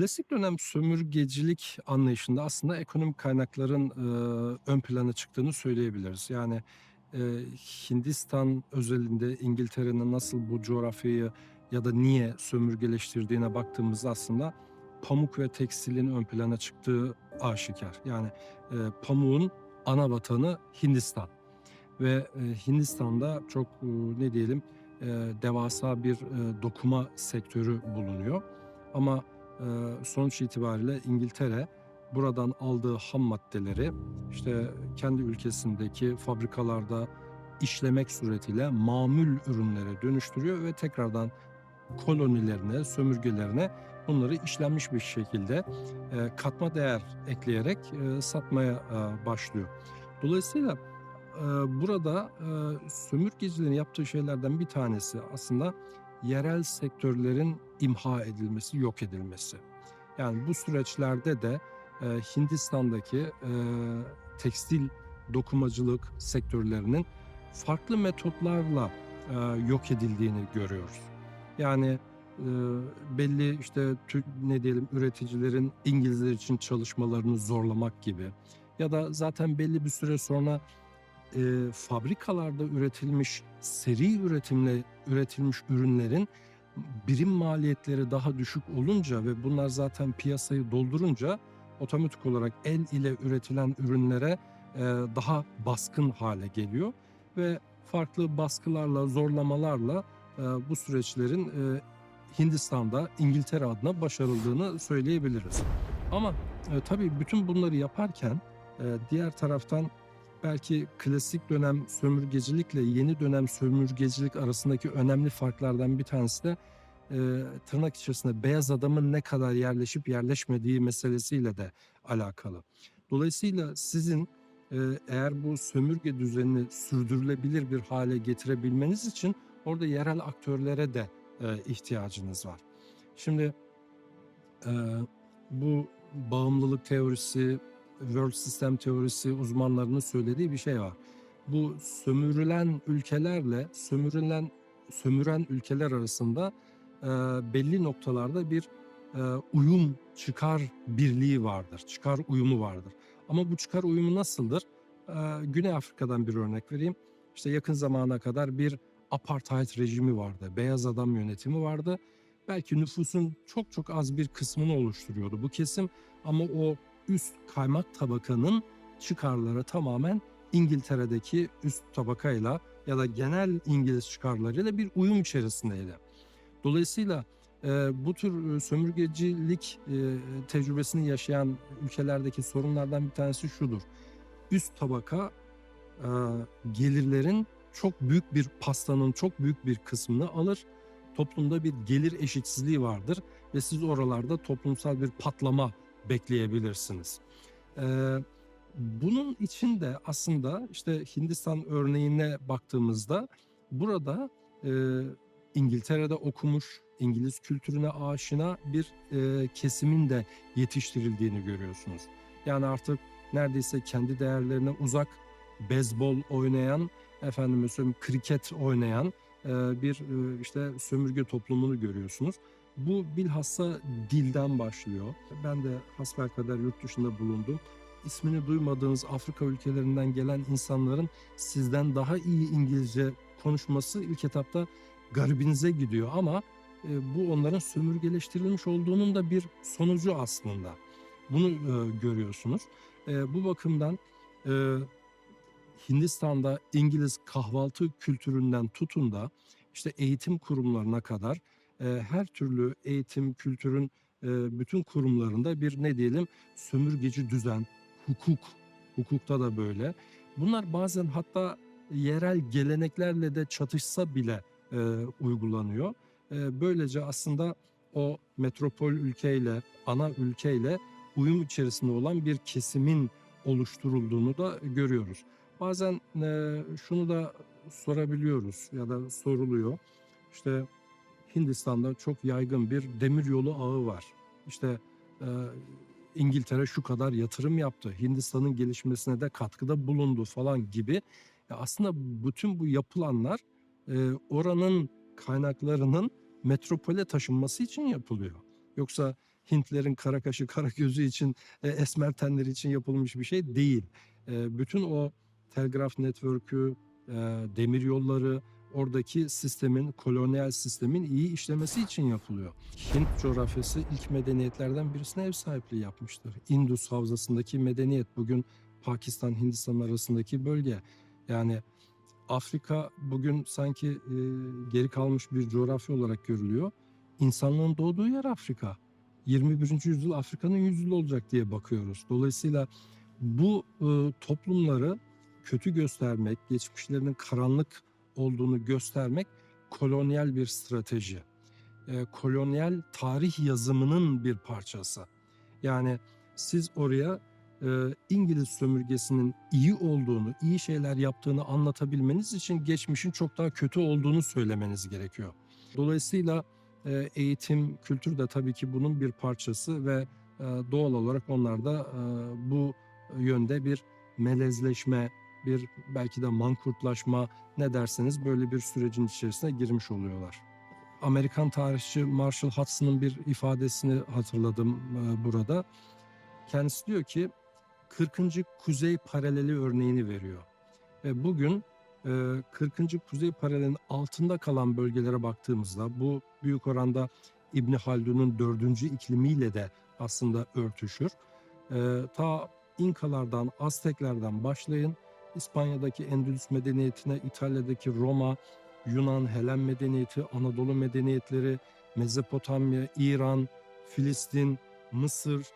Klasik dönem sömürgecilik anlayışında aslında ekonomik kaynakların, ııı, ön plana çıktığını söyleyebiliriz. Yani, eee, Hindistan özelinde İngiltere'nin nasıl bu coğrafyayı ya da niye sömürgeleştirdiğine baktığımızda aslında pamuk ve tekstilin ön plana çıktığı aşikâr. Yani, eee, pamuğun ana vatanı Hindistan ve, eee, Hindistan'da çok, ııı, ne diyelim, eee, devasa bir, eee, dokuma sektörü bulunuyor ama, sonuç itibariyle İngiltere buradan aldığı ham maddeleri, işte, kendi ülkesindeki fabrikalarda işlemek suretiyle mamul ürünlere dönüştürüyor ve tekrardan kolonilerine, sömürgelerine bunları işlenmiş bir şekilde, eee, katma değer ekleyerek, eee, satmaya, aaa, başlıyor. Dolayısıyla, burada, sömürgecilerin yaptığı şeylerden bir tanesi aslında yerel sektörlerin imha edilmesi, yok edilmesi. Yani bu süreçlerde de, eee, Hindistan'daki, eee, tekstil dokumacılık sektörlerinin farklı metotlarla, eee, yok edildiğini görüyoruz. Yani, eee, belli, işte, ne diyelim, üreticilerin İngilizler için çalışmalarını zorlamak gibi ya da zaten belli bir süre sonra, eee, fabrikalarda üretilmiş, seri üretimle üretilmiş ürünlerin birim maliyetleri daha düşük olunca ve bunlar zaten piyasayı doldurunca otomatik olarak el ile üretilen ürünlere, eee, daha baskın hâle geliyor ve farklı baskılarla, zorlamalarla, eee, bu süreçlerin, eee, Hindistan'da İngiltere adına başarıldığını söyleyebiliriz. Ama, eee, tabii bütün bunları yaparken, eee, diğer taraftan belki klasik dönem sömürgecilikle yeni dönem sömürgecilik arasındaki önemli farklardan bir tanesi de, eee, tırnak içerisinde beyaz adamın ne kadar yerleşip yerleşmediği meselesiyle de alakalı. Dolayısıyla sizin, eee, eğer bu sömürge düzenini sürdürülebilir bir hâle getirebilmeniz için orada yerel aktörlere de, eee, ihtiyacınız var. Şimdi, eee, bu bağımlılık teorisi, world system teorisi uzmanlarının söylediği bir şey var. Bu sömürülen ülkelerle sömürülen sömüren ülkeler arasında, eee, belli noktalarda bir, eee, uyum, çıkar birliği vardır, çıkar uyumu vardır. Ama bu çıkar uyumu nasıldır? Eee, Güney Afrika'dan bir örnek vereyim. İşte, yakın zamana kadar bir apartheid rejimi vardı, beyaz adam yönetimi vardı. Belki nüfusun çok çok az bir kısmını oluşturuyordu bu kesim ama o üst kaymak tabakanın çıkarları tamamen İngiltere'deki üst tabakayla ya da genel İngiliz çıkarlarıyla bir uyum içerisindeydi. Dolayısıyla, eee, bu tür, ııı, sömürgecilik, eee, tecrübesini yaşayan ülkelerdeki sorunlardan bir tanesi şudur: Üst tabaka, eee, gelirlerin çok büyük bir pastanın çok büyük bir kısmını alır. Toplumda bir gelir eşitsizliği vardır ve siz oralarda toplumsal bir patlama bekleyebilirsiniz. Eee, bunun için de aslında, işte, Hindistan örneğine baktığımızda burada, eee, İngiltere'de okumuş, İngiliz kültürüne aşina bir, eee, kesimin de yetiştirildiğini görüyorsunuz. Yani artık neredeyse kendi değerlerine uzak, beyzbol oynayan, efendime söyleyeyim, kriket oynayan, eee, bir, ııı, işte, sömürge toplumunu görüyorsunuz. Bu bilhassa dilden başlıyor. Ben de hasbelkader yurt dışında bulundum. İsmini duymadığınız Afrika ülkelerinden gelen insanların sizden daha iyi İngilizce konuşması ilk etapta garibinize gidiyor ama, eee, bu onların sömürgeleştirilmiş olduğunun da bir sonucu aslında. Bunu, eee, görüyorsunuz. Eee, bu bakımdan, eee, Hindistan'da İngiliz kahvaltı kültüründen tutun da, işte, eğitim kurumlarına kadar, her türlü eğitim, kültürün, bütün kurumlarında bir ne diyelim, sömürgeci düzen, hukuk, hukukta da böyle. Bunlar bazen hatta yerel geleneklerle de çatışsa bile, uygulanıyor. Böylece aslında o metropol ülkeyle, ana ülkeyle uyum içerisinde olan bir kesimin oluşturulduğunu da görüyoruz. Bazen, eee, şunu da sorabiliyoruz ya da soruluyor. İşte, Hindistan'da çok yaygın bir demiryolu ağı var. İşte, eee, İngiltere şu kadar yatırım yaptı, Hindistan'ın gelişmesine de katkıda bulundu falan gibi. Ya, aslında bütün bu yapılanlar, eee, oranın kaynaklarının metropole taşınması için yapılıyor. Yoksa Hintlerin kara kaşı, kara gözü için, e, esmer tenleri için yapılmış bir şey değil. E, bütün o telgraf network'ü, e, demir yolları, oradaki sistemin, kolonyal sistemin iyi işlemesi için yapılıyor. Hint coğrafyası ilk medeniyetlerden birisine ev sahipliği yapmıştır. Indus Havzası'ndaki medeniyet bugün Pakistan, Hindistan arasındaki bölge. Yani Afrika bugün sanki e, geri kalmış bir coğrafya olarak görülüyor. İnsanlığın doğduğu yer Afrika. 21. yüzyıl Afrika'nın yüzyılı olacak diye bakıyoruz. Dolayısıyla bu e, toplumları kötü göstermek, geçmişlerinin karanlık olduğunu göstermek kolonyal bir strateji. E, kolonyal tarih yazımının bir parçası. Yani siz oraya e, İngiliz sömürgesinin iyi olduğunu, iyi şeyler yaptığını anlatabilmeniz için geçmişin çok daha kötü olduğunu söylemeniz gerekiyor. Dolayısıyla e, eğitim, kültür de tabii ki bunun bir parçası ve e, doğal olarak onlar da e, bu yönde bir melezleşme, bir belki de mankurtlaşma ne derseniz böyle bir sürecin içerisine girmiş oluyorlar. Amerikan tarihçi Marshall Hudson'ın bir ifadesini hatırladım e, burada. Kendisi diyor ki 40. kuzey paraleli örneğini veriyor. Ve bugün e, 40. kuzey paralelinin altında kalan bölgelere baktığımızda bu büyük oranda İbni Haldun'un dördüncü iklimiyle de aslında örtüşür. E, ta İnkalardan, Azteklerden başlayın İspanya'daki Endülüs medeniyetine, İtalya'daki Roma, Yunan, Helen medeniyeti, Anadolu medeniyetleri, Mezopotamya, İran, Filistin, Mısır,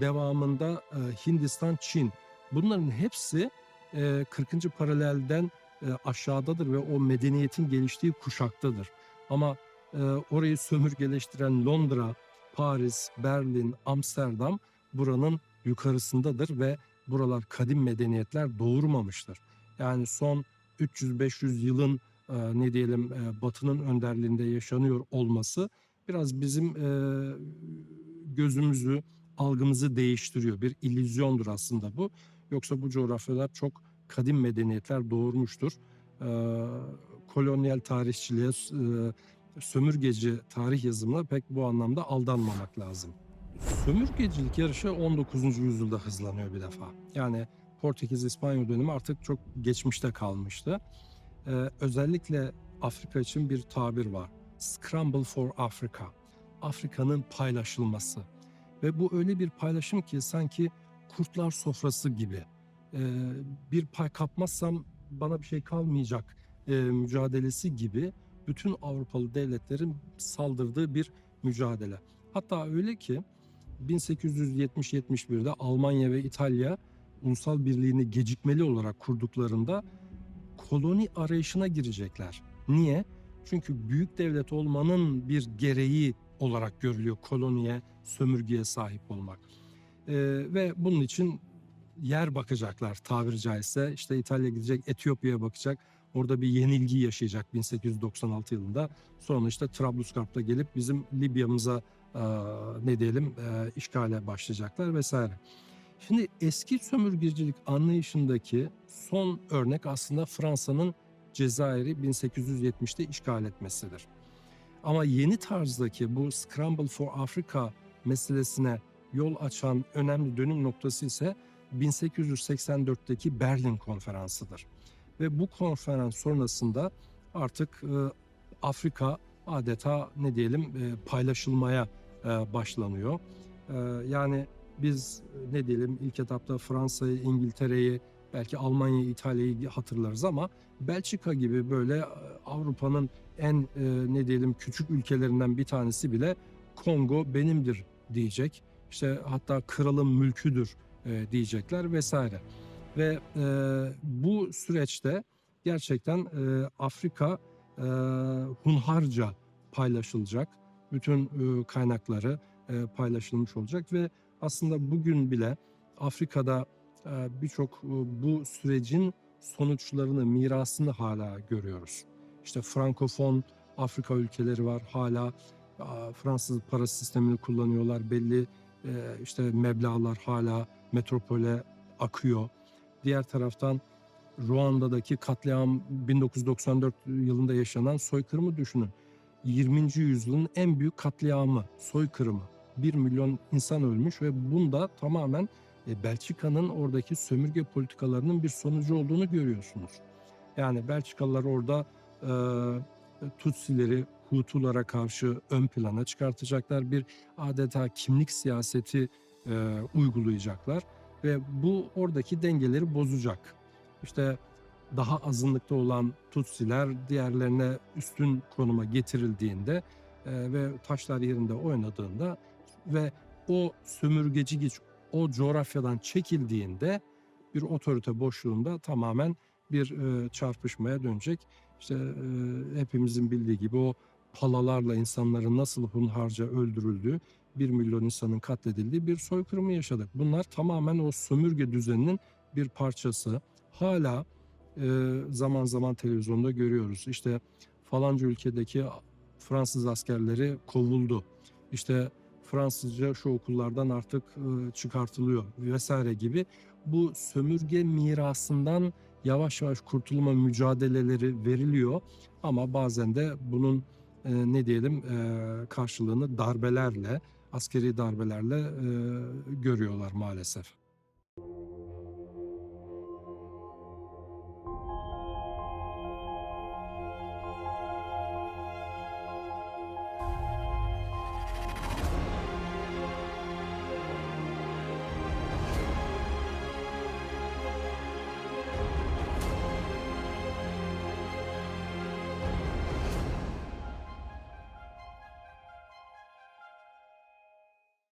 devamında e, Hindistan, Çin. Bunların hepsi e, 40. paralelden e, aşağıdadır ve o medeniyetin geliştiği kuşaktadır. Ama e, orayı sömürgeleştiren Londra, Paris, Berlin, Amsterdam buranın yukarısındadır ve buralar kadim medeniyetler doğurmamıştır. Yani son 300-500 yılın e, ne diyelim e, Batı'nın önderliğinde yaşanıyor olması biraz bizim e, gözümüzü, algımızı değiştiriyor. Bir illüzyondur aslında bu. Yoksa bu coğrafyalar çok kadim medeniyetler doğurmuştur. E, kolonyal tarihçiliğe, e, sömürgeci tarih yazımına pek bu anlamda aldanmamak lazım. Sömürgecilik yarışı 19. yüzyılda hızlanıyor bir defa. Yani Portekiz İspanyol dönemi artık çok geçmişte kalmıştı. Ee, özellikle Afrika için bir tabir var. Scramble for Africa. Afrika'nın paylaşılması. Ve bu öyle bir paylaşım ki sanki kurtlar sofrası gibi. Ee, bir pay kapmazsam bana bir şey kalmayacak e, mücadelesi gibi bütün Avrupalı devletlerin saldırdığı bir mücadele. Hatta öyle ki 1870-71'de Almanya ve İtalya ulusal birliğini gecikmeli olarak kurduklarında koloni arayışına girecekler. Niye? Çünkü büyük devlet olmanın bir gereği olarak görülüyor koloniye, sömürgeye sahip olmak. Ee, ve bunun için yer bakacaklar tabiri caizse. İşte İtalya gidecek, Etiyopya'ya bakacak. Orada bir yenilgi yaşayacak 1896 yılında. Sonra işte Trablusgarp'ta gelip bizim Libya'mıza ne diyelim işgale başlayacaklar vesaire. Şimdi eski sömürgecilik anlayışındaki son örnek aslında Fransa'nın Cezayir'i 1870'te işgal etmesidir. Ama yeni tarzdaki bu Scramble for Africa meselesine yol açan önemli dönüm noktası ise 1884'teki Berlin Konferansı'dır. Ve bu konferans sonrasında artık Afrika adeta ne diyelim paylaşılmaya başlanıyor. E, yani biz e, ne diyelim ilk etapta Fransa'yı, İngiltere'yi, belki Almanya'yı, İtalya'yı hatırlarız ama Belçika gibi böyle Avrupa'nın en ne diyelim küçük ülkelerinden bir tanesi bile Kongo benimdir diyecek. İşte hatta kralın mülküdür diyecekler vesaire. Ve bu süreçte gerçekten Afrika hunharca paylaşılacak bütün kaynakları paylaşılmış olacak ve aslında bugün bile Afrika'da birçok bu sürecin sonuçlarını, mirasını hala görüyoruz. İşte Frankofon Afrika ülkeleri var hala Fransız para sistemini kullanıyorlar. Belli işte meblalar hala metropole akıyor. Diğer taraftan Ruanda'daki katliam 1994 yılında yaşanan soykırımı düşünün. 20. yüzyılın en büyük katliamı, soykırımı. 1 milyon insan ölmüş ve bunda tamamen e, Belçika'nın oradaki sömürge politikalarının bir sonucu olduğunu görüyorsunuz. Yani Belçikalılar orada e, Tutsileri Hutulara karşı ön plana çıkartacaklar. Bir adeta kimlik siyaseti e, uygulayacaklar ve bu oradaki dengeleri bozacak. İşte daha azınlıkta olan Tutsiler diğerlerine üstün konuma getirildiğinde e, ve taşlar yerinde oynadığında ve o sömürgeci güç o coğrafyadan çekildiğinde bir otorite boşluğunda tamamen bir e, çarpışmaya dönecek. İşte e, hepimizin bildiği gibi o palalarla insanların nasıl hunharca öldürüldüğü, 1 milyon insanın katledildiği bir soykırımı yaşadık. Bunlar tamamen o sömürge düzeninin bir parçası. Hala zaman zaman televizyonda görüyoruz. İşte falanca ülkedeki Fransız askerleri kovuldu. İşte Fransızca şu okullardan artık e, çıkartılıyor vesaire gibi bu sömürge mirasından yavaş yavaş kurtulma mücadeleleri veriliyor ama bazen de bunun e, ne diyelim e, karşılığını darbelerle askeri darbelerle e, görüyorlar maalesef.